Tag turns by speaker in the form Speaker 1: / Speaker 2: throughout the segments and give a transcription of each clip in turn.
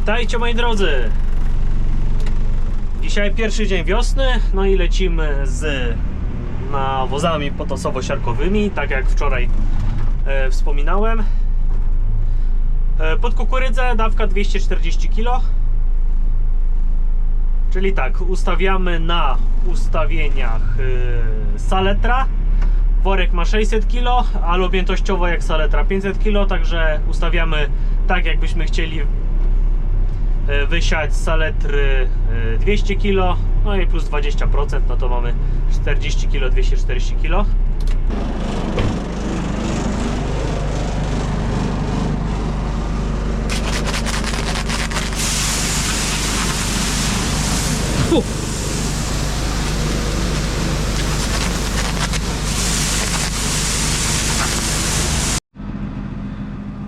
Speaker 1: Witajcie moi drodzy! Dzisiaj pierwszy dzień wiosny, no i lecimy z nawozami potosowo-siarkowymi, tak jak wczoraj e, wspominałem. E, pod kukurydzę dawka 240 kg. Czyli tak, ustawiamy na ustawieniach e, saletra. Worek ma 600 kg, ale objętościowo jak saletra 500 kg, także ustawiamy tak jakbyśmy chcieli wysiać z saletry e, 200 kg, no i plus 20%, no to mamy 40 kg, 240 kg.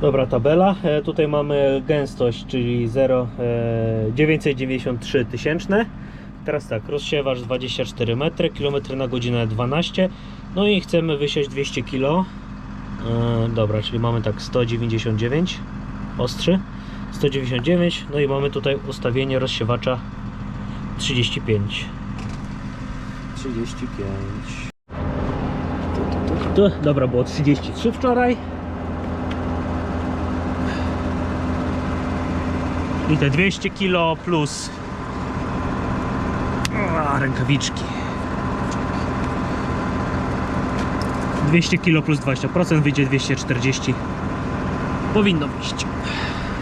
Speaker 1: Dobra tabela, e, tutaj mamy gęstość, czyli 0, e, 993 tysięczne. Teraz tak, rozsiewacz 24 metry, kilometry na godzinę 12. No i chcemy wysiać 200 kg. E, dobra, czyli mamy tak 199 ostrzy, 199. No i mamy tutaj ustawienie rozsiewacza 35. 35. Tu, tu, tu, tu. Dobra, było 33 wczoraj. I te 200 kg plus A, rękawiczki. 200 kg plus 20% wyjdzie 240. Powinno wyjść.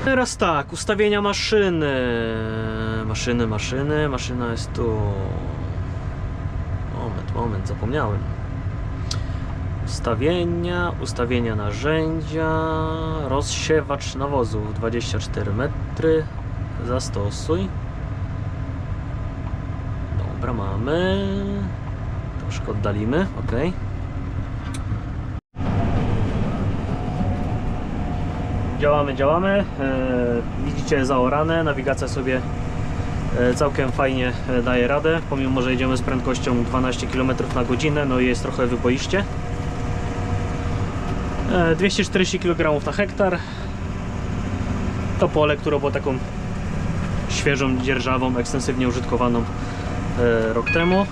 Speaker 1: Teraz tak, ustawienia maszyny. Maszyny, maszyny, maszyna jest tu. Moment, moment, zapomniałem. Ustawienia, ustawienia narzędzia, rozsiewacz nawozów 24 metry, zastosuj. Dobra, mamy. Troszkę oddalimy, ok. Działamy, działamy. E, widzicie zaorane, nawigacja sobie e, całkiem fajnie e, daje radę, pomimo że jedziemy z prędkością 12 km na godzinę, no i jest trochę wyboiście. E, 240 kg na hektar. To pole, które było taką świeżą dzierżawą, ekstensywnie użytkowaną e, rok temu.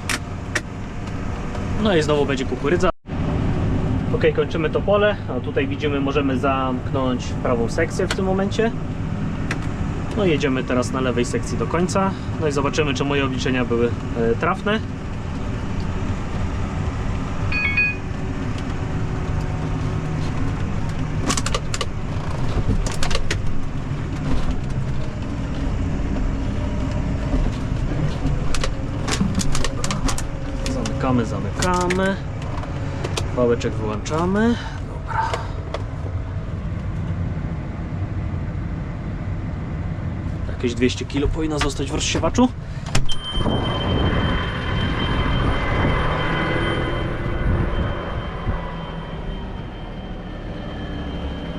Speaker 1: No i znowu będzie kukurydza. Ok, kończymy to pole. A tutaj widzimy, możemy zamknąć prawą sekcję w tym momencie. No jedziemy teraz na lewej sekcji do końca. No i zobaczymy, czy moje obliczenia były e, trafne. Zamykamy, zamykamy. Pałeczek wyłączamy. Dobra. Jakieś 200 kg powinno zostać w rozsiewaczu.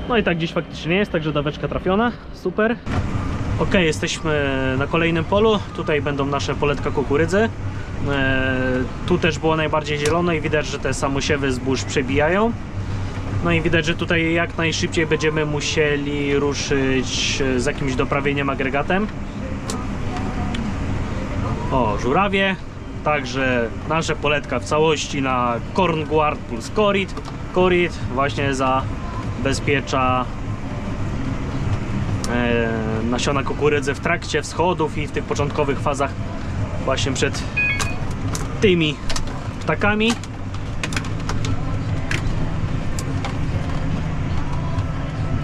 Speaker 1: No i tak gdzieś faktycznie jest, także daweczka trafiona. Super. Ok, jesteśmy na kolejnym polu. Tutaj będą nasze poletka kukurydzy. E, tu też było najbardziej zielone i widać, że te samosiewy zbóż przebijają. No i widać, że tutaj jak najszybciej będziemy musieli ruszyć z jakimś doprawieniem agregatem. O, żurawie. Także nasze poletka w całości na Corn Guard plus Corit. Corit właśnie zabezpiecza e, nasiona kukurydzy w trakcie wschodów i w tych początkowych fazach właśnie przed tymi ptakami.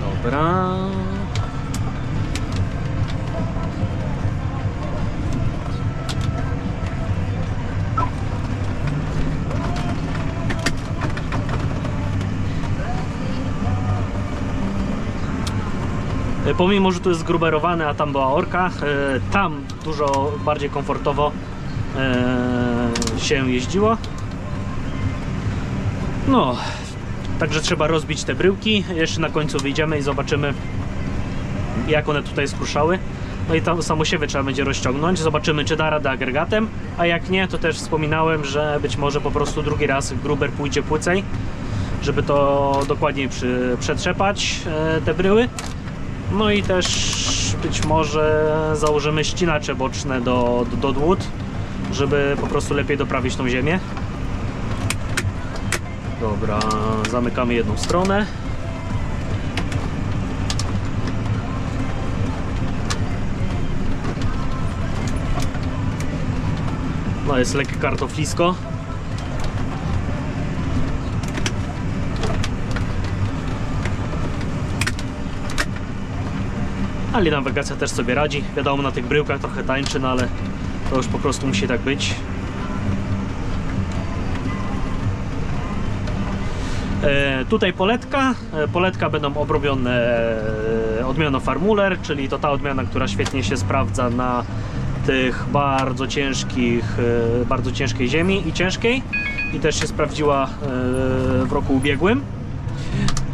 Speaker 1: Dobra. E, Pomimo, że tu jest zgruberowane, a tam była orka, e, tam dużo bardziej komfortowo e, się jeździło. No, także trzeba rozbić te bryłki. Jeszcze na końcu wyjdziemy i zobaczymy, jak one tutaj skruszały. No i tam samosiewy trzeba będzie rozciągnąć. Zobaczymy, czy da radę agregatem, a jak nie, to też wspominałem, że być może po prostu drugi raz gruber pójdzie płycej, żeby to dokładniej przy, przetrzepać e, te bryły. No i też być może założymy ścinacze boczne do, do, do dłut, żeby po prostu lepiej doprawić tą ziemię. Dobra, zamykamy jedną stronę. No jest lekkie kartoflisko. Ale nawigacja też sobie radzi. Wiadomo, na tych bryłkach trochę tańczy, no ale to już po prostu musi tak być. E, tutaj poletka. E, poletka będą obrobione e, odmianą Farmuler, czyli to ta odmiana, która świetnie się sprawdza na tych bardzo ciężkich, bardzo ciężkiej ziemi i ciężkiej i też się sprawdziła w roku ubiegłym.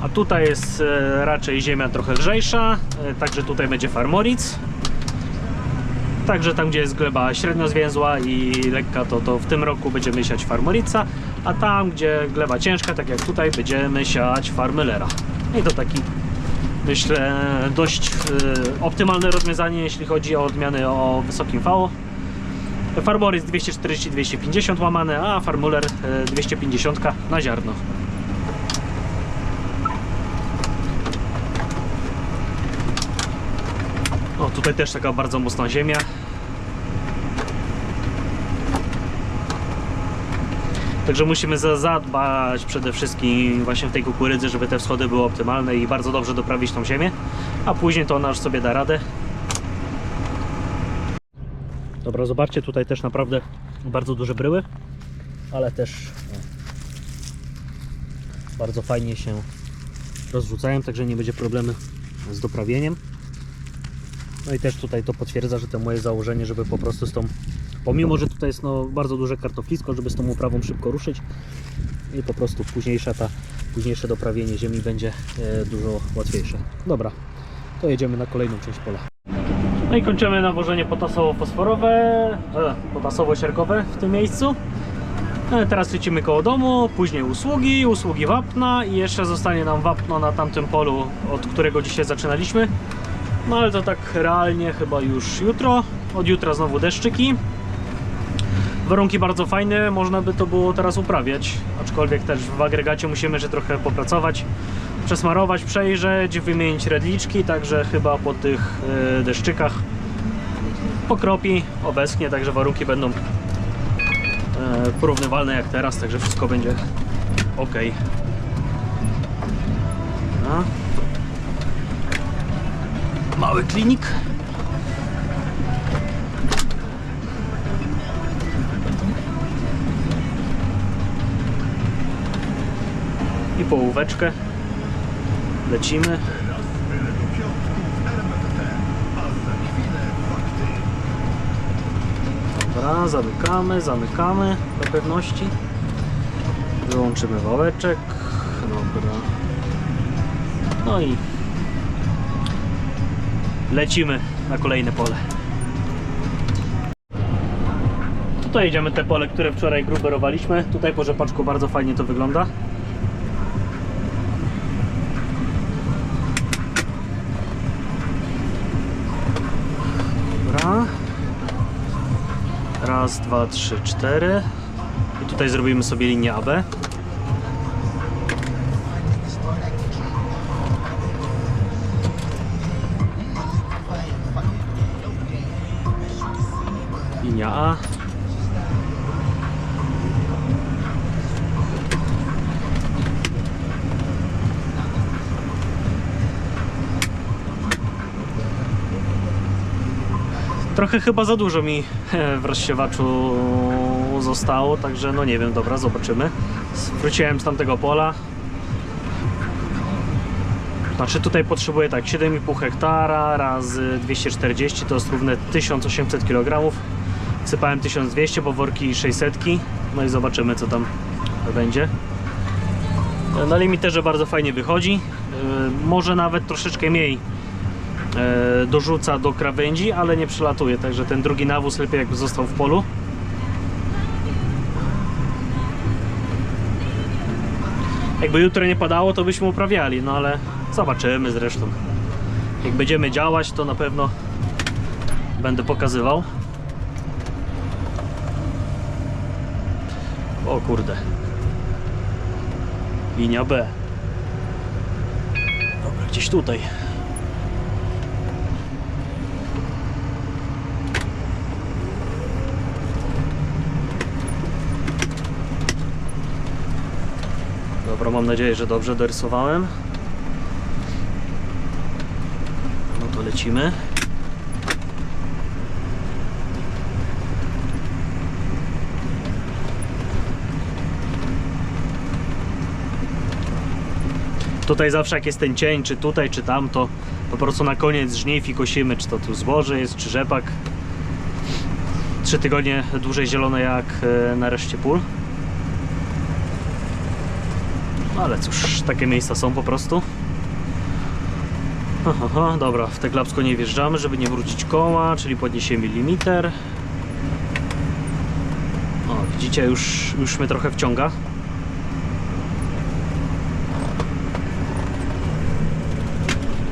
Speaker 1: A tutaj jest raczej ziemia trochę lżejsza, także tutaj będzie Farmoric. Także tam, gdzie jest gleba średnio zwięzła i lekka, to, to w tym roku będziemy siać Farmorica, a tam, gdzie gleba ciężka, tak jak tutaj, będziemy siać Farmylera. I to taki, myślę, dość e, optymalne rozwiązanie, jeśli chodzi o odmiany o wysokim V. Farmoric 240-250 łamane, a Farmuler e, 250 na ziarno. O, tutaj też taka bardzo mocna ziemia. Także musimy za- zadbać przede wszystkim właśnie w tej kukurydzy, żeby te wschody były optymalne i bardzo dobrze doprawić tą ziemię, a później to ona już sobie da radę. Dobra, zobaczcie, tutaj też naprawdę bardzo duże bryły, ale też o, bardzo fajnie się rozrzucają, także nie będzie problemu z doprawieniem. No i też tutaj to potwierdza, że to moje założenie, żeby po prostu z tą, pomimo, że tutaj jest no bardzo duże kartoflisko, żeby z tą uprawą szybko ruszyć i po prostu późniejsza ta, późniejsze doprawienie ziemi będzie e, dużo łatwiejsze. Dobra, to jedziemy na kolejną część pola. No i kończymy nawożenie potasowo-fosforowe, e, potasowo-siarkowe w tym miejscu. E, Teraz lecimy koło domu, później usługi, usługi wapna i jeszcze zostanie nam wapno na tamtym polu, od którego dzisiaj zaczynaliśmy. No ale to tak realnie chyba już jutro. Od jutra znowu deszczyki. Warunki bardzo fajne, można by to było teraz uprawiać. Aczkolwiek też w agregacie musimy jeszcze trochę popracować, przesmarować, przejrzeć, wymienić redliczki, także chyba po tych e, deszczykach pokropi, obeschnie, także warunki będą e, porównywalne jak teraz, także wszystko będzie ok. No. Mały klinik. I połóweczkę. Lecimy. Dobra, zamykamy, zamykamy dla pewności. Wyłączymy wałeczek. Dobra. No i lecimy na kolejne pole. Tutaj jedziemy te pole, które wczoraj gruberowaliśmy. Tutaj po rzepaczku bardzo fajnie to wygląda. Dobra. Raz, dwa, trzy, cztery. I tutaj zrobimy sobie linię AB. Trochę chyba za dużo mi w rozsiewaczu zostało, także no nie wiem, dobra, zobaczymy. Wróciłem z tamtego pola. Znaczy tutaj potrzebuję tak 7,5 hektara razy 240 to jest równe 1800 kg. Sypałem 1200, bo worki 600. No i zobaczymy co tam będzie. Na limiterze bardzo fajnie wychodzi. Yy, Może nawet troszeczkę mniej e, dorzuca do krawędzi, ale nie przelatuje, także ten drugi nawóz lepiej jakby został w polu. Jakby jutro nie padało, to byśmy uprawiali, no ale zobaczymy zresztą. Jak będziemy działać, to na pewno będę pokazywał. O kurde. Linia B. Dobra, gdzieś tutaj. Dobra, mam nadzieję, że dobrze dorysowałem. No to lecimy. Tutaj zawsze jak jest ten cień, czy tutaj, czy tam, to po prostu na koniec żniw i kosimy, czy to tu zboże jest, czy rzepak. Trzy tygodnie dłużej zielone jak e, na reszcie pól. No ale cóż, takie miejsca są po prostu. Aha, dobra, w te klapsko nie wjeżdżamy, żeby nie wrócić koła, czyli podniesiemy limiter. O, widzicie, już, już mnie trochę wciąga.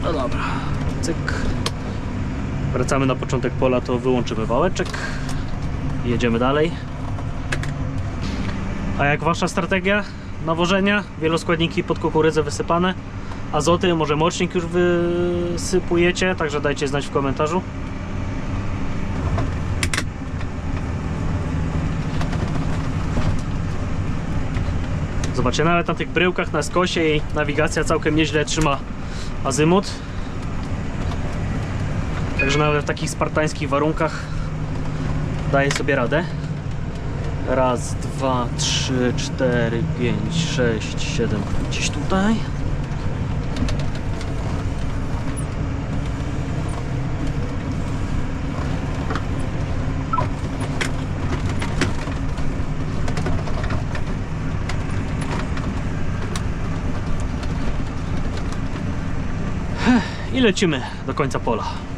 Speaker 1: No dobra, cyk. Wracamy na początek pola, to wyłączymy wałeczek. Jedziemy dalej. A jak wasza strategia nawożenia? Wieloskładniki pod kukurydzę wysypane. Azoty, może mocznik już wysypujecie, także dajcie znać w komentarzu. Zobaczcie, nawet na tych bryłkach na skosie i nawigacja całkiem nieźle trzyma azymut. Także nawet w takich spartańskich warunkach daje sobie radę. Raz, dwa, trzy, cztery, pięć, sześć, siedem. Gdzieś tutaj. I lecimy do końca pola.